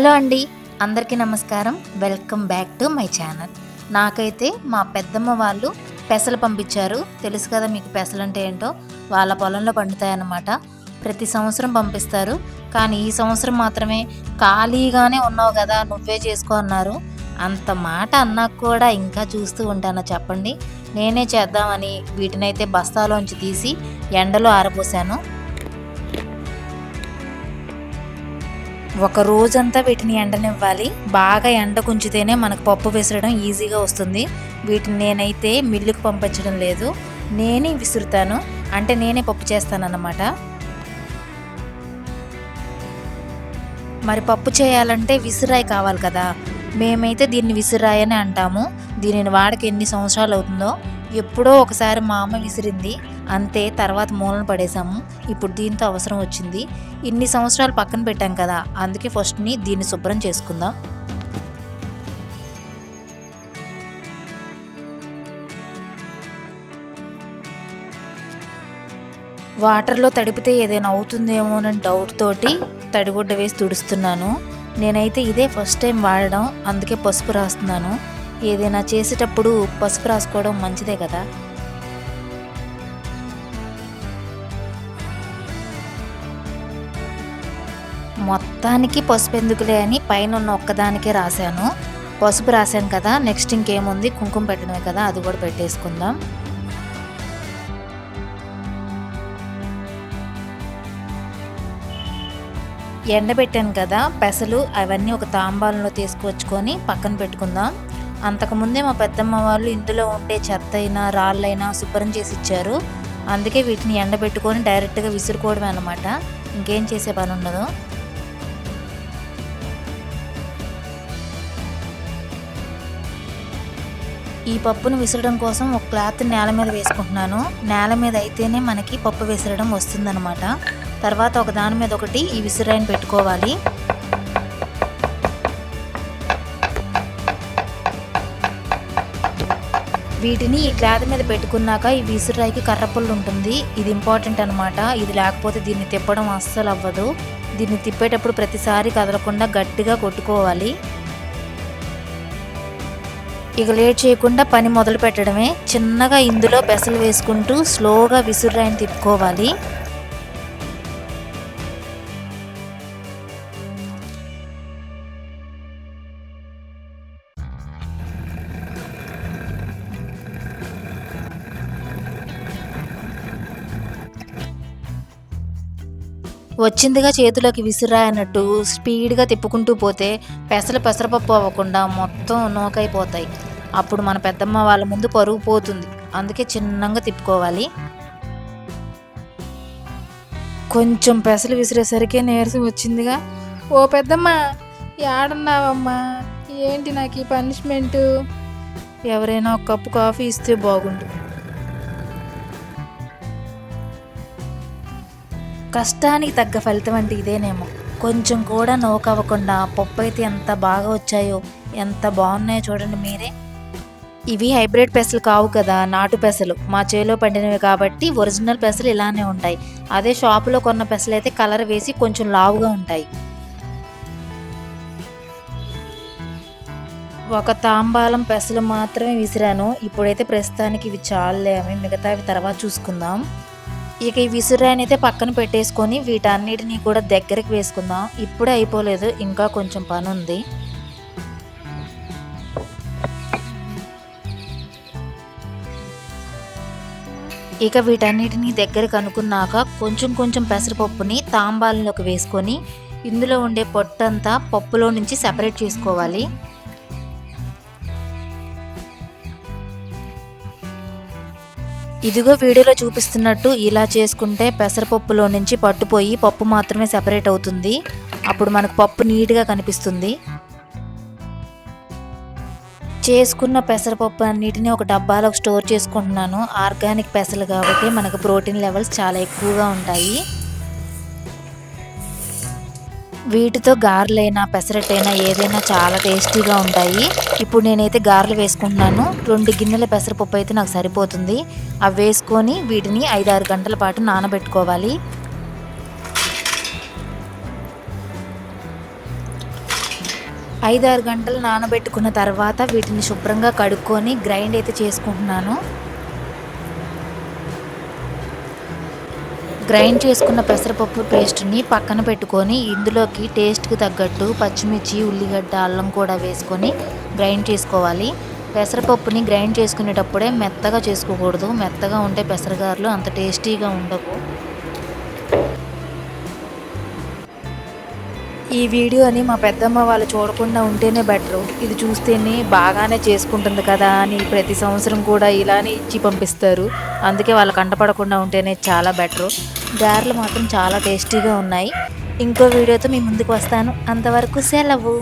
Hello అండి అందరికీ నమస్కారం. Welcome back to my channel. నాకైతే మా పెద్దమ్మ వాళ్ళు పెసలు పంపించారు. తెలుసు కదా మీకు పెసలు అంటే ఏంటో? వాళ్ళ పొలంలో పండుతాయన్నమాట. ప్రతి సంవత్సరం పంపిస్తారు. కానీ ఈ సంవత్సరం మాత్రమే ఖాళీగానే ఉన్నావు కదా నువ్వే చేసుకో అన్నారు. అంత మాట అన్నాక కూడా ఇంకా చూస్తూ ఉంటానో చెప్పండి. నేనే చేద్దామని వీటినైతే బస్తాలోంచి తీసి ఎండలో ఆరబోసాను. ఒక రోజంతా వీటిని ఎండనివ్వాలి. బాగా ఎండ కుంచితేనే మనకు పప్పు విసరడం ఈజీగా వస్తుంది. వీటిని నేనైతే మిల్లుకు పంపించడం లేదు. నేనే విసురుతాను. అంటే నేనే పప్పు చేస్తానన్నమాట. మరి పప్పు చేయాలంటే విసిరాయి కావాలి కదా. మేమైతే దీన్ని విసిరాయి అని అంటాము. దీనిని వాడక ఎన్ని సంవత్సరాలు అవుతుందో. ఎప్పుడో ఒకసారి మా అమ్మ విసిరింది. అంతే తర్వాత మూలన పడేసాము ఇప్పుడు దీంతో అవసరం వచ్చింది. ఇన్ని సంవత్సరాలు పక్కన పెట్టాం కదా అందుకే ఫస్ట్ని దీన్ని శుభ్రం చేసుకుందాం. వాటర్లో తడిపితే ఏదైనా అవుతుందేమోనని డౌట్ తోటి తడిగుడ్డ వేసి తుడుస్తున్నాను. నేనైతే ఇదే ఫస్ట్ టైం వాడడం అందుకే పసుపు రాస్తున్నాను. ఏదైనా చేసేటప్పుడు పసుపు రాసుకోవడం మంచిదే కదా. మొత్తానికి పసుపు ఎందుకులే అని పైన ఉన్న ఒక్కదానికే రాశాను. పసుపు రాశాను కదా నెక్స్ట్ ఇంకేముంది? కుంకుమ పెట్టడమే కదా అది కూడా పెట్టేసుకుందాం. ఎండబెట్టాను కదా పెసలు అవన్నీ ఒక తాంబాలంలో తీసుకొచ్చుకొని పక్కన పెట్టుకుందాం. అంతకుముందే మా పెద్దమ్మ వాళ్ళు ఇందులో ఉండే చెత్త అయినా రాళ్ళైనా శుభ్రం చేసి ఇచ్చారు. అందుకే వీటిని ఎండబెట్టుకొని డైరెక్ట్గా విసురుకోవడమే అనమాట ఇంకేం చేసే పని ఉండదు ఈ పప్పును విసరడం కోసం ఒక క్లాత్ నేల మీద వేసుకుంటున్నాను. నేల మీద అయితేనే మనకి పప్పు విసరడం వస్తుందన్నమాట. తర్వాత ఒక దాని మీద ఒకటి ఈ విసిరాయిని పెట్టుకోవాలి. వీటిని ఈ క్లాత్ మీద పెట్టుకున్నాక ఈ విసిరాయికి కర్రపుల్లు ఉంటుంది. ఇది ఇంపార్టెంట్ అనమాట ఇది లేకపోతే దీన్ని తిప్పడం అస్సలు అవ్వదు. దీన్ని తిప్పేటప్పుడు ప్రతిసారి కదలకుండా గట్టిగా కొట్టుకోవాలి. ఇక లేట్ చేయకుండా పని మొదలు పెట్టడమే. చిన్నగా ఇందులో పెసలు వేసుకుంటూ స్లోగా విసురాయిని తిప్పుకోవాలి. వచ్చిందిగా చేతిలోకి విసిరా అన్నట్టు స్పీడ్గా తిప్పుకుంటూ పోతే పెసలు పెసరపప్పు అవ్వకుండా మొత్తం నోకైపోతాయి. అప్పుడు మన పెద్దమ్మ వాళ్ళ ముందు పరుగు పోతుంది. అందుకే చిన్నంగా తిప్పుకోవాలి. కొంచెం పెసలు విసిరేసరికి నీరసం వచ్చిందిగా. ఓ పెద్దమ్మ ఏడున్నావమ్మా? ఏంటి నాకు ఈ పనిష్మెంటు ఎవరైనా ఒక కప్పు కాఫీ ఇస్తే బాగుండు. కష్టానికి తగ్గ ఫలితం అంటే ఇదేనేమో. కొంచెం కూడా నోకవ్వకుండా పప్పు అయితే ఎంత బాగా వచ్చాయో ఎంత బాగున్నాయో చూడండి మీరే. ఇవి హైబ్రిడ్ పెసలు కావు కదా నాటు పెసలు. మా చేలో పండినవి కాబట్టి ఒరిజినల్ పెసలు ఇలానే ఉంటాయి. అదే షాపులో కొన్న పెసలు అయితే కలర్ వేసి కొంచెం లావుగా ఉంటాయి. ఒక తాంబాలం పెసలు మాత్రమే విసిరాను. ఇప్పుడైతే ప్రస్తుతానికి ఇవి చాలులే అవి. మిగతావి తర్వాత చూసుకుందాం. ఇక ఈ విసురాయిని అయితే పక్కన పెట్టేసుకొని వీటన్నిటిని కూడా దగ్గరికి వేసుకుందాం. ఇప్పుడే అయిపోలేదు. ఇంకా కొంచెం పని ఉంది ఇక వీటన్నిటిని దగ్గర అనుకున్నాక కొంచెం కొంచెం పెసరపప్పుని తాంబాలంలోకి వేసుకొని ఇందులో ఉండే పొట్టంతా పప్పులో నుంచి సెపరేట్ చేసుకోవాలి. ఇదిగో వీడియోలో చూపిస్తున్నట్టు ఇలా చేసుకుంటే పెసరపప్పులో నుంచి పట్టుపోయి పప్పు మాత్రమే సెపరేట్ అవుతుంది. అప్పుడు మనకు పప్పు నీట్గా కనిపిస్తుంది. చేసుకున్న పెసరపప్పు అన్నిటిని ఒక డబ్బాలో స్టోర్ చేసుకుంటున్నాను. ఆర్గానిక్ పెసలు కాబట్టి మనకు ప్రోటీన్ లెవెల్స్ చాలా ఎక్కువగా ఉంటాయి. వీటితో గారెలైనా పెసరట్టైనా ఏదైనా చాలా టేస్టీగా ఉంటాయి. ఇప్పుడు నేనైతే గారెలు వేసుకుంటున్నాను. రెండు గిన్నెల పెసరపప్పు అయితే నాకు సరిపోతుంది. అవి వేసుకొని వీటిని ఐదారు గంటల పాటు నానబెట్టుకోవాలి. ఐదారు గంటలు నానబెట్టుకున్న తర్వాత వీటిని శుభ్రంగా కడుక్కొని గ్రైండ్ అయితే చేసుకుంటున్నాను. గ్రైండ్ చేసుకున్న పెసరపప్పు పేస్ట్ని పక్కన పెట్టుకొని ఇందులోకి టేస్ట్కి తగ్గట్టు పచ్చిమిర్చి ఉల్లిగడ్డ అల్లం కూడా వేసుకొని గ్రైండ్ చేసుకోవాలి. పెసరపప్పుని గ్రైండ్ చేసుకునేటప్పుడే మెత్తగా చేసుకోకూడదు. మెత్తగా ఉంటే పెసరగారులు అంత టేస్టీగా ఉండవు. ఈ వీడియోని మా పెద్దమ్మ వాళ్ళు చూడకుండా ఉంటేనే బెటరు ఇది చూస్తేనే బాగానే చేసుకుంటుంది కదా అని ప్రతి సంవత్సరం కూడా ఇలానే ఇచ్చి పంపిస్తారు. అందుకే వాళ్ళు కంటపడకుండా ఉంటేనే చాలా బెటరు గారెలు మాత్రం చాలా టేస్టీగా ఉన్నాయి. ఇంకో వీడియోతో మీ ముందుకు వస్తాను. అంతవరకు సెలవు.